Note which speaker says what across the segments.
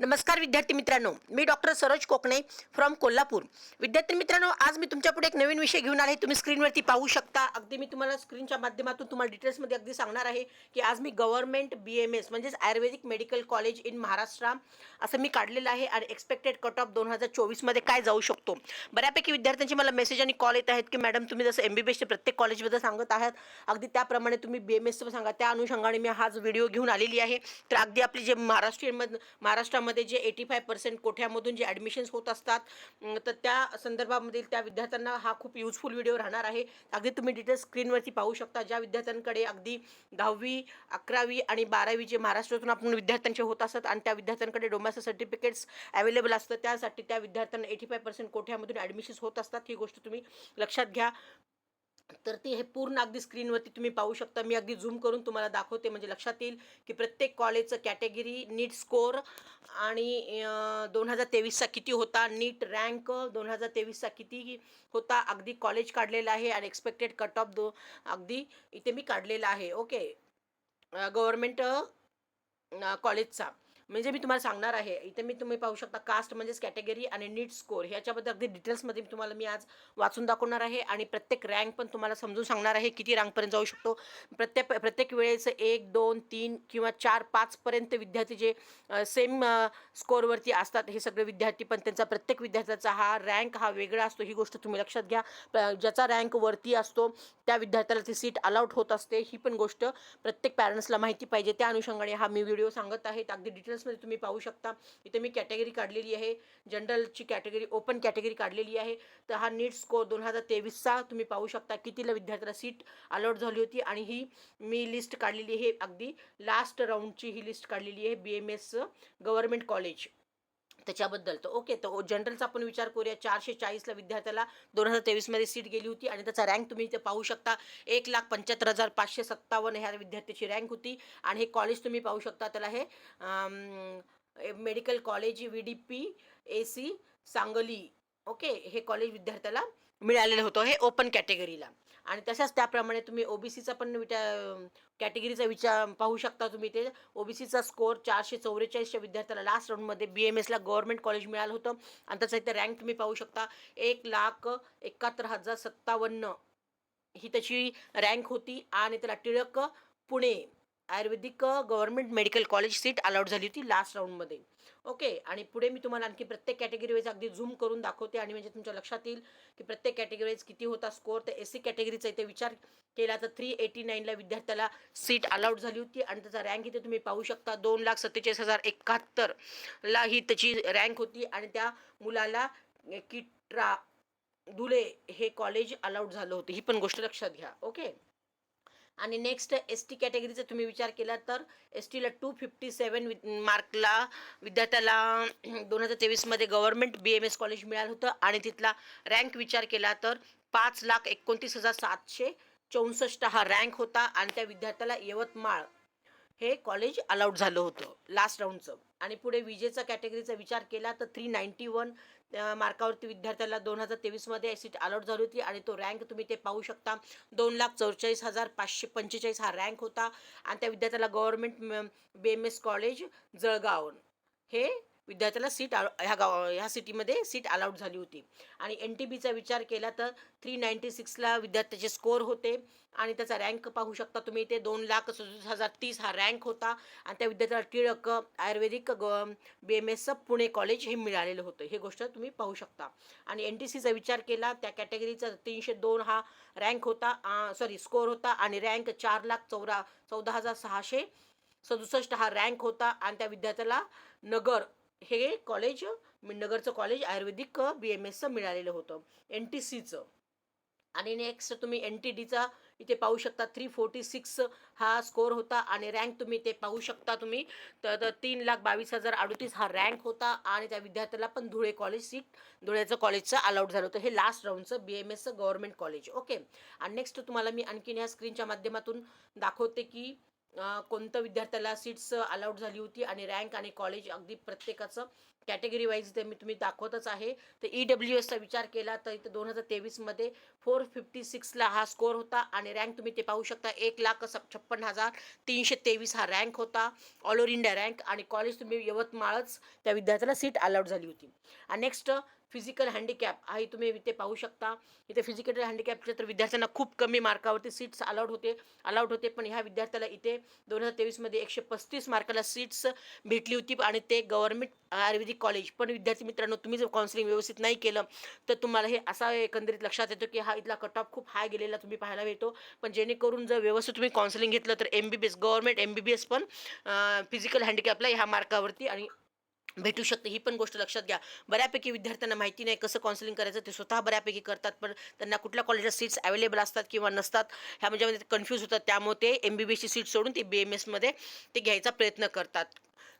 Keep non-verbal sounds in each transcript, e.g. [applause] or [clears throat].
Speaker 1: नमस्कार विद्यार्थी मित्रांनो. मी डॉक्टर सरोज कोकणे फ्रॉम कोल्हापूर. विद्यार्थी मित्रांनो आज मी तुमच्यापुढे एक नवीन विषय घेऊन आले. तुम्ही स्क्रीनवरती पाहू शकता. अगदी मी तुम्हाला स्क्रीनच्या माध्यमातून तुम्हाला डिटेल्समध्ये अगदी सांगणार आहे की आज मी गव्हर्नमेंट बी एम एस म्हणजेच Ayurvedic medical college in Maharashtra असं मी काढलेलं आहे आणि एक्सपेक्टेड कट ऑफ दोन हजार चोवीसमध्ये काय जाऊ शकतो. बऱ्यापैकी विद्यार्थ्यांचे मला मेसेज आणि कॉल येत आहेत की मॅडम तुम्ही जसं एम बी बी एसचे प्रत्येक कॉलेजबद्दल सांगत आहात अगदी त्याप्रमाणे तुम्ही बी एम एसचं सांगा. त्या अनुषंगाने मी हाच व्हिडिओ घेऊन आलेली आहे. तर अगदी आपली जे महाराष्ट्रीयन महाराष्ट्रामध्ये जे एटी फाय पर्सेंट कोठ्यामधून जे ॲडमिशन्स होत असतात तर त्या संदर्भामधील त्या विद्यार्थ्यांना हा खूप युजफुल व्हिडिओ राहणार आहे. अगदी तुम्ही डिटेल्स स्क्रीनवरती पाहू शकता. ज्या विद्यार्थ्यांकडे अगदी दहावी अकरावी आणि बारावी जे महाराष्ट्रातून आपण विद्यार्थ्यांचे होत असतात आणि त्या विद्यार्थ्यांकडे डोमॅसो सर्टिफिकेट्स अवेलेबल असतं त्यासाठी त्या विद्यार्थ्यांना एटी फाय पर्सेंट कोठ्यामधून ॲडमिशन्स होत असतात. ही गोष्ट तुम्ही लक्षात घ्या. तर ते हे पूर्ण अगदी स्क्रीनवरती तुम्ही पाहू शकता. मी अगदी झूम करून तुम्हाला दाखवते. म्हणजे लक्षात येईल की प्रत्येक कॉलेजचं कॅटेगरी नीट स्कोअर आणि दोन हजार तेवीसचा किती होता? नीट रँक दोन हजार तेवीसचा किती होता? अगदी कॉलेज काढलेला आहे आणि एक्सपेक्टेड कट ऑफ दो अगदी इथे मी काढलेला आहे. ओके गव्हर्मेंट कॉलेजचा म्हणजे मी तुम्हाला सांगणार आहे इथे मी तुम्ही पाहू शकता कास्ट म्हणजेच कॅटेगरी आणि नीट स्कोअर ह्याच्याबद्दल अगदी डिटेल्समध्ये मी तुम्हाला मी आज वाचून दाखवणार आहे आणि प्रत्येक रँक पण तुम्हाला समजून सांगणार आहे किती रँकपर्यंत जाऊ शकतो. प्रत्येक प्रत्येक वेळेचं एक दोन तीन किंवा चार पाचपर्यंत विद्यार्थी जे सेम स्कोअरवरती असतात हे सगळे विद्यार्थी पण त्यांचा प्रत्येक विद्यार्थ्याचा हा रँक हा वेगळा असतो. ही गोष्ट तुम्ही लक्षात घ्या. ज्याचा रँक वरती असतो त्या विद्यार्थ्याला ती सीट अलाउट होत असते. ही पण गोष्ट प्रत्येक पॅरेंट्सला माहिती पाहिजे. त्या अनुषंगाने हा मी व्हिडिओ सांगत आहे. अगदी डिटेल्स डिटेल्समध्ये तुम्ही पाहू शकता. इथे मी कॅटेगरी काढलेली आहे. जनरलची कॅटेगरी ओपन कॅटेगरी काढलेली आहे. तर हा नीट स्कोअर दोन हजार तेवीसचा तुम्ही पाहू शकता. कितीला विद्यार्थ्याला सीट अलाउट झाली होती आणि ही मी लिस्ट काढलेली आहे. अगदी लास्ट राऊंडची ही लिस्ट काढलेली आहे. B M S government college त्याच्याबद्दल. तर ओके तर जनरलचा आपण विचार करूया. चारशे चाळीसला विद्यार्थ्याला दोन हजार तेवीसमध्ये सीट गेली होती आणि त्याचा रँक तुम्ही इथे पाहू शकता. एक लाख पंच्याहत्तर हजार पाचशे सत्तावन्न ह्या विद्यार्थ्याची रँक होती. आणि हे कॉलेज तुम्ही पाहू शकता. त्याला हे medical college V D P A C Sangli okay हे कॉलेज विद्यार्थ्याला मिळालेलं होतं हे ओपन कॅटेगरीला आणि तशाच त्याप्रमाणे तुम्ही ओबीसीचा पण विटा कॅटेगरीचा विचार पाहू शकता तुम्ही ते. ओबीसीचा स्कोअर चारशे चौवेचाळीसच्या विद्यार्थ्याला लास्ट राऊंडमध्ये बी एम एसला गव्हर्नमेंट कॉलेज मिळालं होतं. आणि त्याचं इथे रँक तुम्ही पाहू शकता. एक लाख एकाहत्तर हजार सत्तावन्न ही त्याची रँक होती. आणि त्याला Tilak Pune Ayurvedic government medical college seat allot झाली होती लास्ट राऊंडमध्ये ओके आणि पुढे मी तुम्हाला आणखी प्रत्येक कॅटेगरीवाईज अगदी झूम करून दाखवते आणि म्हणजे तुमच्या लक्षात येईल की प्रत्येक कॅटेगरीवाईज किती होता स्कोअर तर एस सी कॅटेगरीचा इथे विचार केला तर थ्री एटी नाईनला विद्यार्थ्याला सीट अलाउड झाली होती आणि त्याचा रँक इथे तुम्ही पाहू शकता दोन लाख सत्तेचाळीस हजार एकाहत्तरला ही त्याची रँक होती आणि त्या मुलाला किट्रा धुले हे कॉलेज अलाउड झालं होतं. ही पण गोष्ट लक्षात घ्या. ओके आणि नेक्स्ट एस टी कॅटेगरीचा तुम्ही विचार केला तर एस टीला टू फिफ्टी सेवन मार्कला विद्यार्थ्याला [clears throat] दोन हजार तेवीसमध्ये government B M S college मिळालं होतं. आणि तिथला रँक विचार केला तर पाच लाख एकोणतीस हजार सातशे चौसष्ट हा रँक होता. आणि त्या विद्यार्थ्याला यवतमाळ हे कॉलेज अलाउड झालं होतं लास्ट राऊंडचं आणि पुढे विजेचा कॅटेगरीचा विचार केला तर थ्री नाईन्टी वन मार्कावरती विद्यार्थ्याला दोन हजार तेवीसमध्ये सीट अलॉट झाली होती आणि तो रँक तुम्ही ते पाहू शकता. दोन लाख चौवेचाळीस हजार पाचशे पंचेचाळीस हा रँक होता. आणि त्या विद्यार्थ्याला government B M S college Jalgaon हे विद्यार्थ्याला सीट ह्या गाव ह्या सिटीमध्ये सीट अलाउड झाली होती. आणि एन टी बीचा विचार केला तर थ्री नाईन्टी सिक्सला विद्यार्थ्याचे स्कोअर होते. आणि त्याचा रँक पाहू शकता तुम्ही इथे दोन लाख सदुस हजार तीस हा रँक होता. आणि त्या विद्यार्थ्याला टिळक आयुर्वेदिक ग बी एम एसचं पुणे कॉलेज हे मिळालेलं होतं. हे गोष्ट तुम्ही पाहू शकता. आणि एन टी सीचा विचार केला त्या कॅटेगरीचा तीनशे दोन हा रँक होता सॉरी स्कोअर होता. आणि रँक चार लाख चौदा चौदा हजार सहाशे सदुसष्ट हा रँक होता. आणि त्या विद्यार्थ्याला नगर हे कॉलेज मिंडगरचं कॉलेज आयुर्वेदिक बी एम एसचं मिळालेलं होतं. एन टी सीचं आणि नेक्स्ट तुम्ही एन टी डीचा इथे पाहू शकता. थ्री फोर्टी सिक्स हा स्कोअर होता आणि रँक तुम्ही ते पाहू शकता तुम्ही. तर तीन लाख बावीस हजार अडतीस हा रँक होता आणि त्या विद्यार्थ्याला पण धुळे कॉलेज सीट धुळ्याचं कॉलेजचं अलाउड झालं होतं. हे लास्ट राऊंडचं बी एम एसचं गव्हर्मेंट कॉलेज ओके आणि नेक्स्ट तुम्हाला मी आणखीन ह्या स्क्रीनच्या माध्यमातून दाखवते की कोणतं विद्यार्थ्याला सीट्स अलाउड झाली होती आणि रँक आणि कॉलेज अगदी प्रत्येकाचं कॅटेगरी वाईज ते मी तुम्ही दाखवतच आहे. तर ई डब्ल्यू एसचा विचार केला तर इथं दोन हजार तेवीसमध्ये फोर फिफ्टी सिक्सला हा स्कोर होता आणि रँक तुम्ही ते पाहू शकता एक लाख सप छप्पन हजार तीनशे तेवीस हा रँक होता. ऑल ओव्हर इंडिया रँक आणि कॉलेज तुम्ही यवतमाळच त्या विद्यार्थ्याला सीट अलाउड झाली होती. आणि नेक्स्ट फिजिकल हँडिकॅप आहे तुम्ही इथे पाहू शकता. इथे फिजिकल हँडिकॅपच्या तर विद्यार्थ्यांना खूप कमी मार्कावरती सीट्स अलाउड होते अलाउड होते. पण ह्या विद्यार्थ्याला इथे दोन हजार तेवीसमध्ये एकशे पस्तीस मार्काला सीट्स भेटली होती आणि ते गव्हर्नमेंट आयुर्वेदिक कॉलेज पण विद्यार्थी मित्रांनो तुम्ही जर काउन्सिलिंग व्यवस्थित नाही केलं तर तुम्हाला हे असा एकंदरीत लक्षात येतो की हा इथला कट ऑफ खूप हाय गेलेला तुम्ही पाहायला मिळतो. पण जेणेकरून जर व्यवस्थित तुम्ही काउन्सिलिंग घेतलं तर M B B S government M B B S पण फिजिकल हँडिकॅपला ह्या मार्कावरती आणि भेटू शकते ही पण गोष्ट लक्षात घ्या. बऱ्यापैकी विद्यार्थ्यांना माहिती नाही कसं काउन्सिलिंग करायचं ते स्वतः बऱ्यापैकी करतात पण त्यांना कुठल्या कॉलेजला सीट्स अवेलेबल असतात किंवा नसतात ह्या म्हणजे कन्फ्यूज होतात. त्यामुळे ते एम बी बी एसची सीट सोडून ते बी एम एसमध्ये ते घ्यायचा प्रयत्न करतात.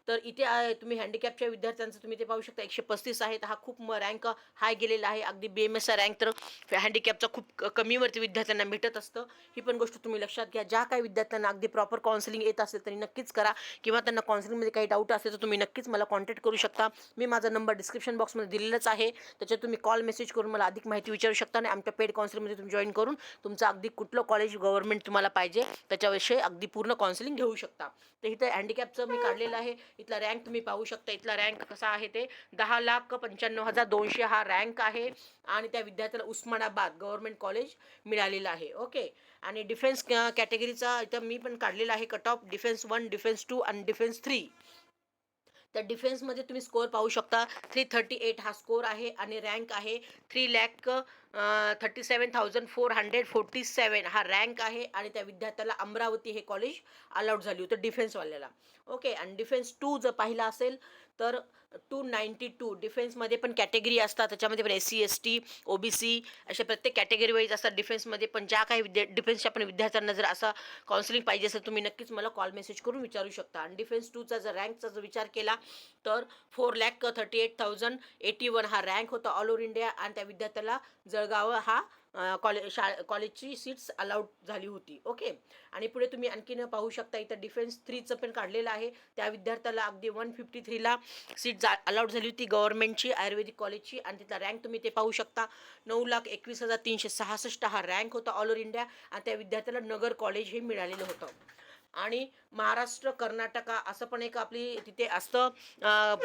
Speaker 1: तर इथे तुम्ही हँडिकॅपच्या विद्यार्थ्यांचं तुम्ही ते पाहू शकता. एकशे पस्तीस आहेत. हा खूप म रँक हाय गेलेला आहे. अगदी बी एम एसचा रँक तर हँडिकॅपचा खूप कमीवरती विद्यार्थ्यांना भेटत असतं. ही पण गोष्ट तुम्ही लक्षात घ्या. ज्या काही विद्यार्थ्यांना अगदी प्रॉपर काउन्सिलिंग येत असेल तरी नक्कीच करा. किंवा त्यांना काउन्सिलिंगमध्ये काही डाऊट असेल तर तुम्ही नक्कीच मला कॉन्टॅक्ट करू शकता. मी माझा नंबर डिस्क्रिप्शन बॉक्समध्ये दिलेलाच आहे. त्याच्यात तुम्ही कॉल मेसेज करून मला अधिक माहिती विचारू शकता आणि आमच्या पेड काउन्सिलिंगमध्ये तुम्ही जॉईन करून तुमचं अगदी कुठलं कॉलेज गव्हर्नमेंट तुम्हाला पाहिजे. त्याच्याविषयी अगदी पूर्ण काउन्सिलिंग घेऊ शकता. तर इथं हँडिकॅपचं मी काढलेलं आहे. इथला रँक तुम्ही पाहू शकता. इथला रँक कसा आहे ते? दहा लाख पंच्याण्णव हजार दोनशे हा रँक आहे. आणि त्या विद्यार्थ्याला उस्मानाबाद गव्हर्नमेंट कॉलेज मिळालेलं आहे. ओके? आणि डिफेन्स कॅटेगरीचा इथं मी पण काढलेला आहे cut off. Defence one defence two आणि डिफेन्स थ्री. त्या डिफेन्समध्ये तुम्ही स्कोअर पाहू शकता. थ्री थर्टी एट हा स्कोअर आहे आणि रँक आहे three lakh thirty seven thousand four hundred forty seven हा रँक आहे आणि त्या विद्यार्थ्याला अमरावती हे कॉलेज अलाउड झाली होतं डिफेन्सवाल्याला ओके आणि डिफेन्स टू जर पाहिला असेल तर टू नाईन्टी टू डिफेन्समध्ये पण कॅटेगरी असतात. त्याच्यामध्ये पण S C S T O B C अशा प्रत्येक कॅटेगरी वाईज असतात. डिफेन्समध्ये पण ज्या काही विद्या डिफेन्सच्या पण विद्यार्थ्यांना जर असा काउन्सिलिंग पाहिजे असेल तुम्ही नक्कीच मला कॉल मेसेज करून विचारू शकता. आणि डिफेन्स टूचा जर रँकचा जर विचार केला तर four lakh thirty eight thousand eighty one हा रँक होता ऑल ओव्हर इंडिया आणि त्या विद्यार्थ्याला जर जळगाव हा कॉलेज शा कॉलेजची सीट्स अलाउड झाली होती. ओके? आणि पुढे तुम्ही आणखीन पाहू शकता इथं डिफेन्स थ्रीचं पण काढलेलं आहे. त्या विद्यार्थ्याला अगदी वन फिफ्टी थ्रीला सीट जा अलाउड झाली होती गव्हर्नमेंटची आयुर्वेदिक कॉलेजची आणि तिथला रँक तुम्ही ते पाहू शकता. नऊ लाख एकवीस हजार तीनशे सहासष्ट हा रँक होता ऑल ओव्हर इंडिया आणि त्या विद्यार्थ्याला नगर कॉलेज हे मिळालेलं होतं. आणि महाराष्ट्र कर्नाटका असं पण एक आपली तिथे असतं.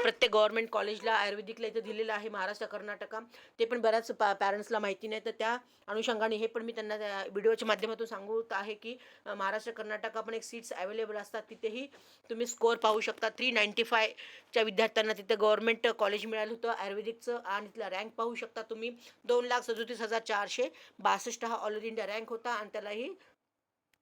Speaker 1: प्रत्येक गव्हर्नमेंट कॉलेजला आयुर्वेदिकला इथं दिलेलं आहे महाराष्ट्र कर्नाटका. ते पण बऱ्याच पॅ पॅरेंट्सला माहिती नाही. तर त्या अनुषंगाने हे पण मी त्यांना त्या व्हिडिओच्या माध्यमातून सांगत आहे की महाराष्ट्र कर्नाटका पण एक सीट्स अवेलेबल असतात. तिथेही तुम्ही स्कोअर पाहू शकता. थ्री नाईन्टी फायच्या विद्यार्थ्यांना तिथं गव्हर्नमेंट कॉलेज मिळालं होतं. आयुर्वेदिकचं आणि तिथला रँक पाहू शकता तुम्ही. दोन लाख सदोतीस हजार चारशे बासष्ट हा ऑल इंडिया रँक होता आणि त्यालाही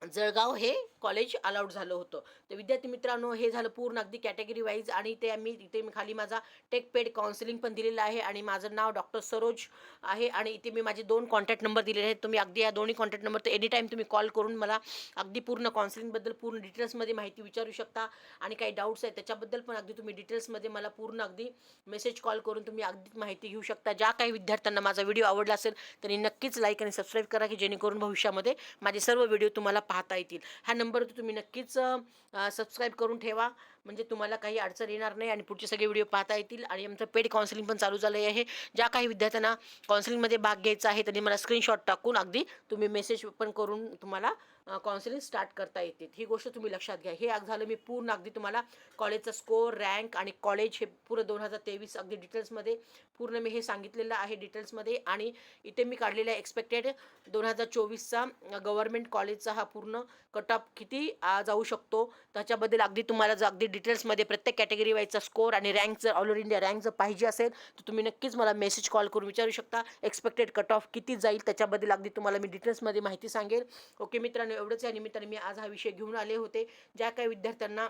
Speaker 1: जळगाव हे कॉलेज अलाउड झालं होतं. तर विद्यार्थी मित्रांनो हे झालं पूर्ण अगदी कॅटेगरी वाईज आणि ते मी इथे मी खाली माझा टेक पेड काउन्सिलिंग पण दिलेलं आहे आणि माझं नाव डॉक्टर सरोज आहे आणि इथे मी माझे दोन कॉन्टॅक्ट नंबर दिलेले आहेत. तुम्ही अगदी या दोन्ही कॉन्टॅक्ट नंबर तर एनी टाईम तुम्ही कॉल करून मला अगदी पूर्ण काउन्सिलिंगबद्दल पूर्ण डिटेल्समध्ये माहिती विचारू शकता आणि काही डाऊट्स आहेत त्याच्याबद्दल पण अगदी तुम्ही डिटेल्समध्ये मला पूर्ण अगदी मेसेज कॉल करून तुम्ही अगदी माहिती घेऊ शकता. ज्या काही विद्यार्थ्यांना माझा व्हिडिओ आवडला असेल त्यांनी नक्कीच लाईक आणि सबस्क्राईब करा की जेणेकरून भविष्यामध्ये माझे सर्व व्हिडिओ तुम्हाला पाहता येतील. ह्या नंबर तुम्ही नक्कीच सबस्क्राईब करून ठेवा. म्हणजे तुम्हाला काही अडचण येणार नाही आणि पुढचे सगळे व्हिडिओ पाहता येतील. आणि आमचं पेड काउन्सिलिंग पण चालू झालं आहे. ज्या काही विद्यार्थ्यांना काउन्सिलिंगमध्ये भाग घ्यायचा आहे त्यांनी मला स्क्रीनशॉट टाकून अगदी तुम्ही मेसेज पण करून तुम्हाला काउन्सिलिंग स्टार्ट करता येते. ही गोष्ट तुम्ही लक्षात घ्या. हे झालं मी पूर्ण अगदी तुम्हाला कॉलेजचा स्कोअर रँक आणि कॉलेज हे पूर्ण दोन हजार तेवीस अगदी डिटेल्समध्ये पूर्ण मी हे सांगितलेलं आहे डिटेल्समध्ये आणि इथे मी काढलेला एक्सपेक्टेड दोन हजार चोवीसचा गव्हर्नमेंट कॉलेजचा हा पूर्ण कट ऑफ किती जाऊ शकतो. त्याच्याबद्दल अगदी तुम्हाला जर अगदी डिटेल्समध्ये प्रत्येक कॅटेगरी वाईजचा स्कोर आणि रँक जर ऑल ओव्हर इंडिया रँक जर पाहिजे असेल तर तुम्ही नक्कीच मला मेसेज कॉल करून विचारू शकता. एक्सपेक्टेड कट ऑफ किती जाईल त्याच्याबद्दल अगदी तुम्हाला मी डिटेल्समध्ये माहिती सांगेल. ओके मित्रांनो एवढंच या निमित्ताने मी आज हा विषय घेऊन आले होते. ज्या काही विद्यार्थ्यांना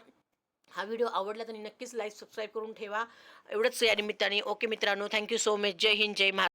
Speaker 1: हा व्हिडिओ आवडला तर नक्कीच लाईक सबस्क्राईब करून ठेवा. एवढंच या निमित्ताने. ओके मित्रांनो थँक्यू सो मच जय हिंद जय महाराज